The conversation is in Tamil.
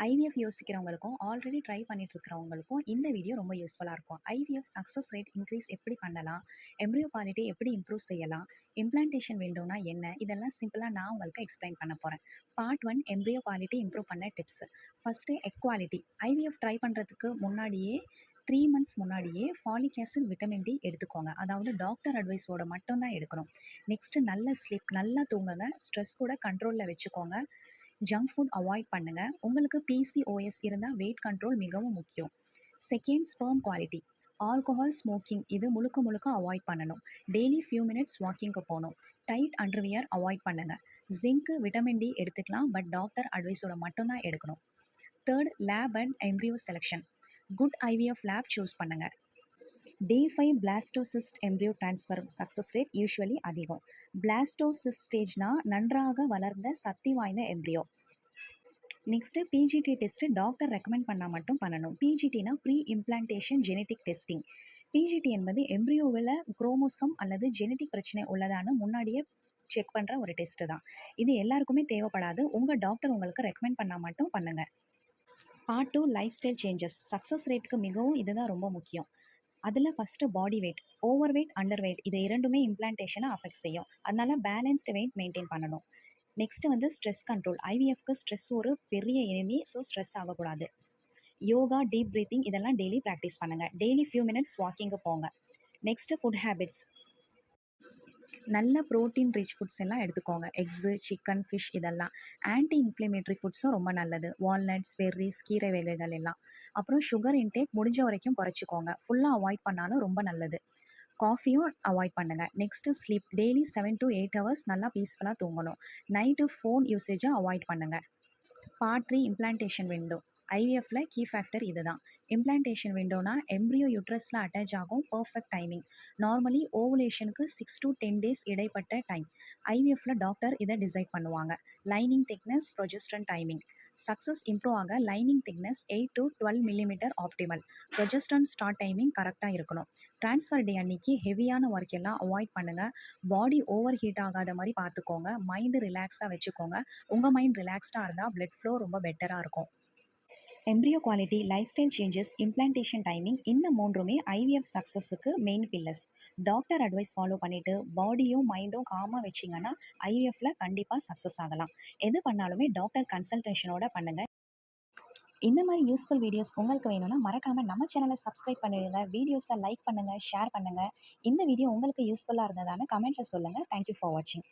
ஐவிஎஃப் யோசிக்கிறவங்களுக்கும் ஆல்ரெடி ட்ரை பண்ணிட்டு இருக்கிறவங்களுக்கும் இந்த வீடியோ ரொம்ப யூஸ்ஃபுல்லாக இருக்கும். ஐவிஎஃப் சக்ஸஸ் ரேட் இன்க்ரீஸ் எப்படி பண்ணலாம்? எம்ப்ரியோ குவாலிட்டி எப்படி இம்ப்ரூவ் செய்யலாம்? இம்ப்ளான்டேஷன் விண்டோனா என்ன? இதெல்லாம் சிம்பிளாக நான் உங்களுக்கு எக்ஸ்பிளைன் பண்ண போகிறேன் part one embryo quality improve பண்ண tips first egg quality IVF try பண்ணுறதுக்கு முன்னாடியே த்ரீ மந்த்ஸ் முன்னாடியே ஃபாலிக் ஆசிட் விட்டமின் டி எடுத்துக்கோங்க. அதாவது டாக்டர் அட்வைஸோட மட்டும்தான் எடுக்கணும். நெக்ஸ்ட்டு நல்ல ஸ்லீப் நல்லா தூங்குங்க. ஸ்ட்ரெஸ் கூட கண்ட்ரோலில் வச்சுக்கோங்க. ஜங்க் ஃபுட் அவாய்ட் பண்ணுங்கள் உங்களுக்கு பிசிஓஎஸ் இருந்தால் வெயிட் கண்ட்ரோல் மிகவும் முக்கியம். Second sperm quality alcohol smoking இது முழுக்க முழுக்க அவாய்ட் பண்ணணும். டெய்லி ஃபியூ மினிட்ஸ் வாக்கிங்க்கு போகணும். டைட் அண்டர்வியர் அவாய்ட் பண்ணுங்கள் ஜிங்க்கு விட்டமின் டி எடுத்துக்கலாம் பட் டாக்டர் அட்வைஸோட மட்டும்தான் எடுக்கணும். Third lab and embryo selection good IVF lab choose பண்ணுங்கள் day five blastocyst embryo transfer success rate usually அதிகம். பிளாஸ்டோசிஸ்ட் ஸ்டேஜ்னா நன்றாக வளர்ந்த சக்தி வாய்ந்த embryo next PGT test doctor recommend பண்ணால் மட்டும் பண்ணணும். பிஜிடினா pre implantation genetic testing PGT என்பது எம்ப்ரியோவில் குரோமோசம் அல்லது ஜெனட்டிக் பிரச்சனை உள்ளதான்னு முன்னாடியே செக் பண்ணுற ஒரு டெஸ்ட்டு தான். இது எல்லாருக்குமே தேவைப்படாது. உங்கள் டாக்டர் உங்களுக்கு ரெக்கமெண்ட் பண்ணால் மட்டும் பண்ணுங்கள் part two lifestyle changes success ரேட்டுக்கு மிகவும் இதுதான் ரொம்ப முக்கியம். அதில் first body weight overweight underweight இது இரண்டுமே இம்ப்ளான்டேஷனை அஃபெக்ட் செய்யும். அதனால பேலன்ஸ்டு வெயிட் மெயின்டைன் பண்ணணும். நெக்ஸ்ட்டு வந்து ஸ்ட்ரெஸ் கண்ட்ரோல் ஐவிஎஃப்க்கு ஸ்ட்ரெஸ் ஒரு பெரிய எனிமி ஸோ ஸ்ட்ரெஸ் ஆகக்கூடாது. யோகா டீப் ப்ரீத்திங் இதெல்லாம் டெய்லி ப்ராக்டிஸ் பண்ணுங்கள் டெய்லி ஃபியூ மினிட்ஸ் வாக்கிங்கு போங்க. நெக்ஸ்ட்டு ஃபுட் ஹேபிட்ஸ் நல்ல ப்ரோட்டீன் ரிச் ஃபுட்ஸ் எல்லாம் எடுத்துக்கோங்க. எக்ஸு சிக்கன் ஃபிஷ் இதெல்லாம். ஆன்டி இன்ஃப்ளமேட்டரி ஃபுட்ஸும் ரொம்ப நல்லது. வால்நட்ஸ் பெர்ரிஸ் கீரை வகைகள் எல்லாம். அப்புறம் சுகர் இன்டேக் முடிஞ்ச வரைக்கும் குறைச்சிக்கோங்க. ஃபுல்லாக அவாய்ட் பண்ணாலும் ரொம்ப நல்லது. காஃபியும் அவாய்ட் பண்ணுங்கள் next sleep daily seven to eight hours நல்லா பீஸ்ஃபுல்லாக தூங்கணும். நைட்டு ஃபோன் யூசேஜை அவாய்ட் பண்ணுங்கள் பார்ட் த்ரீ இம்ப்ளான்டேஷன் விண்டோ ஐவிஎஃப்ல கீ ஃபேக்டர் இது தான் இம்ப்ளான்டேஷன் விண்டோனா எம்ப்ரியோ யூட்ரஸில் அட்டாச் ஆகும் பர்ஃபெக்ட் டைமிங் நார்மலி ஓவுலேஷனுக்கு சிக்ஸ் டு டென் டேஸ் இடைப்பட்ட டைம் ஐவிஎஃப்ல டாக்டர் இதை டிசைட் பண்ணுவாங்க. Lining thickness progesterone timing success improve ஆக lining thickness eight to twelve millimetre optimal progesterone start timing கரெக்டாக இருக்கணும். ட்ரான்ஸ்ஃபர் டே அன்னைக்கு ஹெவியான ஒர்க் எல்லாம் அவாய்ட் பண்ணுங்கள் பாடி ஓவர் ஹீட் ஆகாத மாதிரி பார்த்துக்கோங்க. மைண்டு ரிலாக்ஸாக வச்சுக்கோங்க. உங்கள் மைண்ட் ரிலாக்ஸ்டாக இருந்தால் பிளட் ஃப்ளோ ரொம்ப பெட்டராக இருக்கும். Embryo quality lifestyle changes implantation timing இந்த மூன்றுமே IVF சக்ஸஸுக்கு main pillars doctor advice follow பண்ணிவிட்டு பாடியும் மைண்டும் காமாக வச்சிங்கன்னா ஐவிஎஃப்ல கண்டிப்பாக சக்ஸஸ் ஆகலாம். எது பண்ணாலுமே டாக்டர் கன்சல்டேஷனோட பண்ணுங்கள் இந்த மாதிரி யூஸ்ஃபுல் வீடியோஸ் உங்களுக்கு வேணும்னா மறக்காமல் நம்ம சேனலை சப்ஸ்கிரைப் பண்ணிடுங்க. வீடியோஸை லைக் பண்ணுங்கள் ஷேர் பண்ணுங்கள் இந்த வீடியோ உங்களுக்கு யூஸ்ஃபுல்லாக இருந்ததான்னு கமெண்ட்டில் சொல்லுங்கள் தேங்க்யூ ஃபார் வாட்சிங்